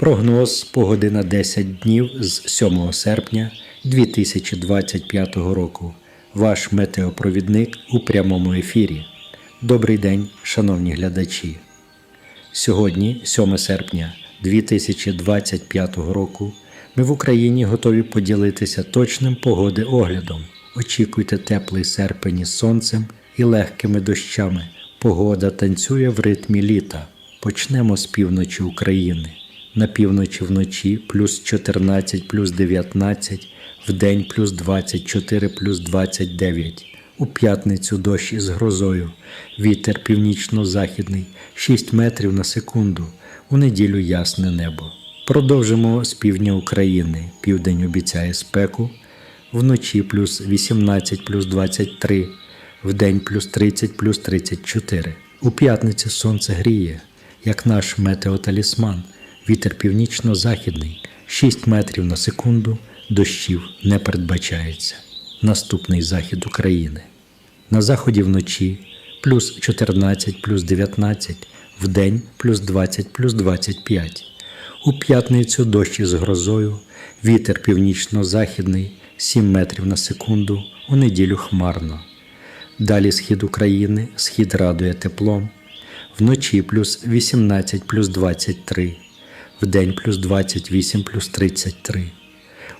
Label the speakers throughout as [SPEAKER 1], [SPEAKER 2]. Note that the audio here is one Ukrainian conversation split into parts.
[SPEAKER 1] Прогноз погоди на 10 днів з 7 серпня 2025 року. Ваш метеопровідник у прямому ефірі. Добрий день, шановні глядачі. Сьогодні, 7 серпня 2025 року, ми в Україні готові поділитися точним погоди оглядом. Очікуйте теплий серпень із сонцем і легкими дощами. Погода танцює в ритмі літа. Почнемо з півночі України. На півночі вночі плюс 14 плюс 19, вдень плюс 24 плюс 29. У п'ятницю дощ із грозою. Вітер північно-західний 6 метрів на секунду. У неділю ясне небо. Продовжимо з півдня України. Південь обіцяє спеку. Вночі плюс 18 плюс 23, вдень плюс 30 плюс 34. У п'ятницю сонце гріє, як наш метеоталісман. Вітер північно-західний 6 метрів на секунду, дощів не передбачається. Наступний захід України. На заході вночі плюс 14 плюс 19, вдень плюс 20 плюс 25. У п'ятницю дощ із грозою, вітер північно-західний 7 метрів на секунду, у неділю хмарно. Далі схід України, схід радує теплом, вночі плюс 18 плюс 23, вдень плюс 28 плюс 33.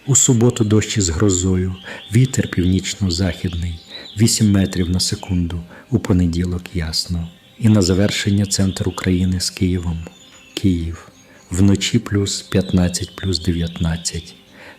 [SPEAKER 1] У суботу дощ із грозою, вітер північно-західний, 8 метрів на секунду, у понеділок ясно. І на завершення центр України з Києвом. Київ. Вночі плюс 15 плюс 19,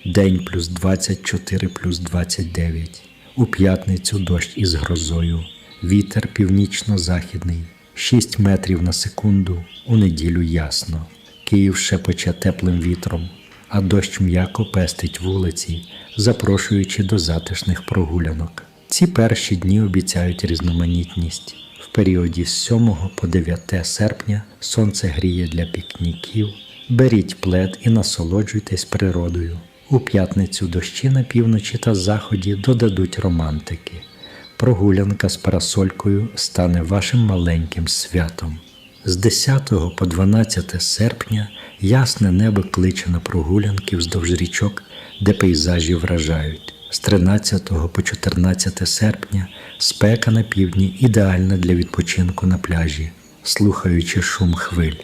[SPEAKER 1] день плюс 24 плюс 29. У п'ятницю дощ із грозою, вітер північно-західний, 6 метрів на секунду, у неділю ясно. Київ шепоче теплим вітром, а дощ м'яко пестить вулиці, запрошуючи до затишних прогулянок. Ці перші дні обіцяють різноманітність. В періоді з 7 по 9 серпня сонце гріє для пікніків. Беріть плед і насолоджуйтесь природою. У п'ятницю дощі на півночі та заході додадуть романтики. Прогулянка з парасолькою стане вашим маленьким святом. З 10 по 12 серпня ясне небо кличе на прогулянки вздовж річок, де пейзажі вражають. З 13 по 14 серпня спека на півдні ідеальна для відпочинку на пляжі, слухаючи шум хвиль.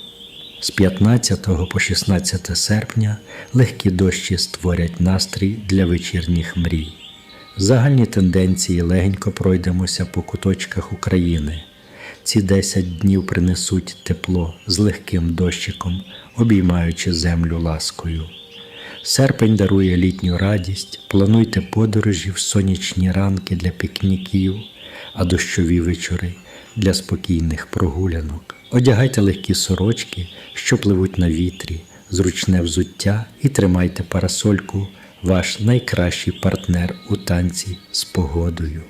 [SPEAKER 1] З 15 по 16 серпня легкі дощі створять настрій для вечірніх мрій. Загальні тенденції легенько пройдемося по куточках України. Ці 10 днів принесуть тепло з легким дощиком, обіймаючи землю ласкою. Серпень дарує літню радість, плануйте подорожі в сонячні ранки для пікніків, а дощові вечори для спокійних прогулянок. Одягайте легкі сорочки, що пливуть на вітрі, зручне взуття і тримайте парасольку, ваш найкращий партнер у танці з погодою.